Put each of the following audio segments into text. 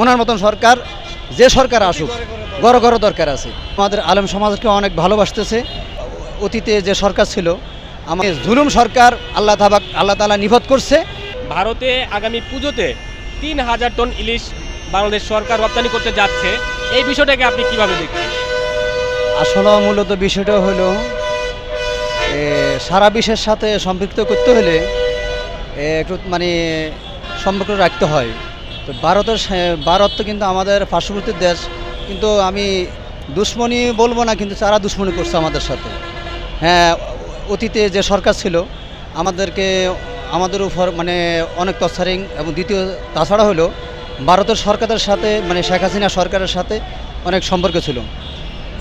ওনার মতন সরকার যে সরকার আসুক গড় গড় দরকার আছে। আমাদের আলেম সমাজকে অনেক ভালোবাসতেছে। অতীতে যে সরকার ছিল আমাদের জুলুম সরকার আল্লাহ তাবাক আল্লাহ তালা নিভত করছে। ভারতে আগামী পুজোতে তিন হাজার টন ইলিশ বাংলাদেশ সরকার রপ্তানি করতে যাচ্ছে। এই বিষয়টাকে আপনি কীভাবে দেখছেন আসলে মূলত বিষয়টা হলো সারা বিশ্বের সাথে সম্পৃক্ত করতে হলে একটু মানে সম্পর্ক রাখতে হয়। ভারতের ভারত তো কিন্তু আমাদের পার্শ্ববর্তী দেশ। কিন্তু আমি দুশ্মনী বলব না, কিন্তু তারা দুশ্মনী করছে আমাদের সাথে। হ্যাঁ অতীতে যে সরকার ছিল, আমাদেরকে, আমাদের উপর মানে অনেক তৎসারিং এবং দ্বিতীয়, তাছাড়া হলো ভারতের সরকারের সাথে মানে শেখ হাসিনা সরকারের সাথে অনেক সম্পর্ক ছিল।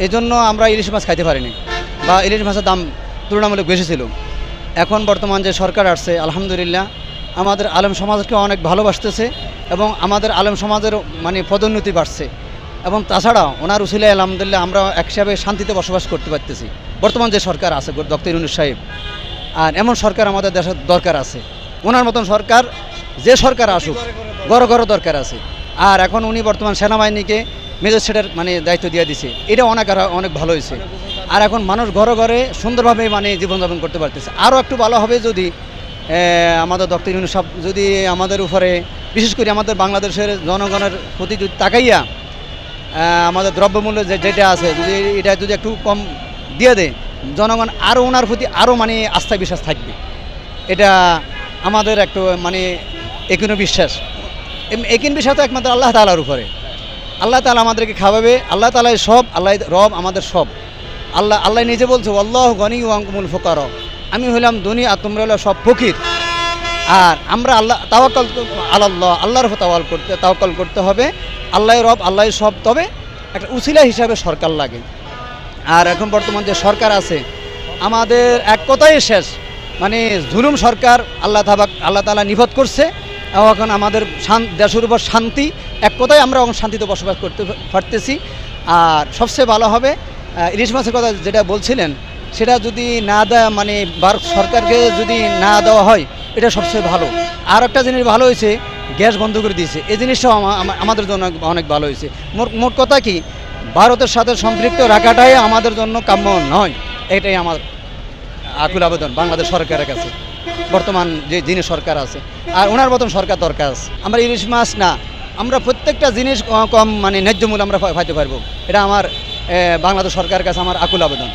এই জন্য আমরা ইলিশ মাছ খাইতে পারিনি বা ইলিশ মাছের দাম তুলনামূলক বেশি ছিল। এখন বর্তমান যে সরকার আসছে, আলহামদুলিল্লাহ আমাদের আলেম সমাজকে অনেক ভালোবাসতেছে এবং আমাদের আলেম সমাজের মানে পদোন্নতি বাড়ছে। এবং তাছাড়া ওনার উসিলায় আলহামদুলিল্লাহ আমরা এক হিসাবে শান্তিতে বসবাস করতে পারতেছি। বর্তমান যে সরকার আছে ডক্টর ইউনুস সাহেব, আর এমন সরকার আমাদের দেশের দরকার আছে। ওনার মতন সরকার যে সরকার আসুক, গড় গড় দরকার আছে। আর এখন উনি বর্তমান সেনাবাহিনীকে ম্যাজিস্ট্রেটের মানে দায়িত্ব দিয়ে দিছে। এটা অনেক অনেক ভালো হয়েছে। আর এখন মানুষ ঘরে ঘরে সুন্দরভাবে মানে জীবনযাপন করতে পারতেছে। আরও একটু ভালো হবে যদি আমাদের ডক্টর সাহেব যদি আমাদের উপরে, বিশেষ করে আমাদের বাংলাদেশের জনগণের প্রতি যদি তাকাইয়া আমাদের দ্রব্যমূল্য যে যেটা আছে, যদি এটা যদি একটু কম দিয়ে দেয়, জনগণ আরও ওনার প্রতি আরও মানে আস্থা বিশ্বাস থাকবে। এটা আমাদের একটু মানে একিনো বিশ্বাস। একিন বিশ্বাস তো একমাত্র আল্লাহ তালার উপরে। আল্লাহ তালা আমাদেরকে খাওয়াবে, আল্লাহ তালাই সব, আল্লাহ রব আমাদের সব। আল্লাহ আল্লাহ নিজে বলছে আল্লাহ গনি ওয়াঙ্কুমুল ফোকার। আমি হইলাম ধনী আর তোমরা হলো সব ফকির। আর আমরা আল্লাহ, তাওয়াক্কাল তো- আল্লাহ, আল্লাহর তাওয়াল করতে, তাওয়াক্কাল করতে হবে। আল্লাহ রব আল্লাহ সব। তবে একটা উসিলা হিসাবে সরকার লাগে। আর এখন বর্তমান যে সরকার আছে, আমাদের এক কথাই শেষ। মানে জুলুম সরকার আল্লাহ তাবাক আল্লাহ তালা নিভত করছে। এখন আমাদের দেশের উপর শান্তি, এক কথায় আমরা এখন শান্তিতে বসবাস করতে পারতেছি। আর সবচেয়ে ভালো হবে ইলিশ মাছের কথা যেটা বলছিলেন সেটা যদি না দেয় মানে ভারত সরকারকে যদি না দেওয়া হয়, এটা সবচেয়ে ভালো। আর একটা জিনিস ভালো হয়েছে, গ্যাস বন্ধ করে দিয়েছে। এই জিনিসটাও আমা- আমা- আমাদের জন্য অনেক ভালো হয়েছে। মোট কথা কি, ভারতের সাথে সম্পৃক্ত রাখাটাই আমাদের জন্য কাম্য নয়। এটাই আমার আকুল আবেদন, বাংলাদেশ সরকারের কাছে। বর্তমান যে যিনি সরকার আছে, আর ওনার মতন সরকার দরকার আছে। আমরা ইলিশ মাছ না, আমরা প্রত্যেকটা জিনিস কম মানে ন্যায্য মূল্য আমরা পাইতে পারব। এটা আমার বাংলাদেশ সরকারের কাছে আমার আকুল আবেদন।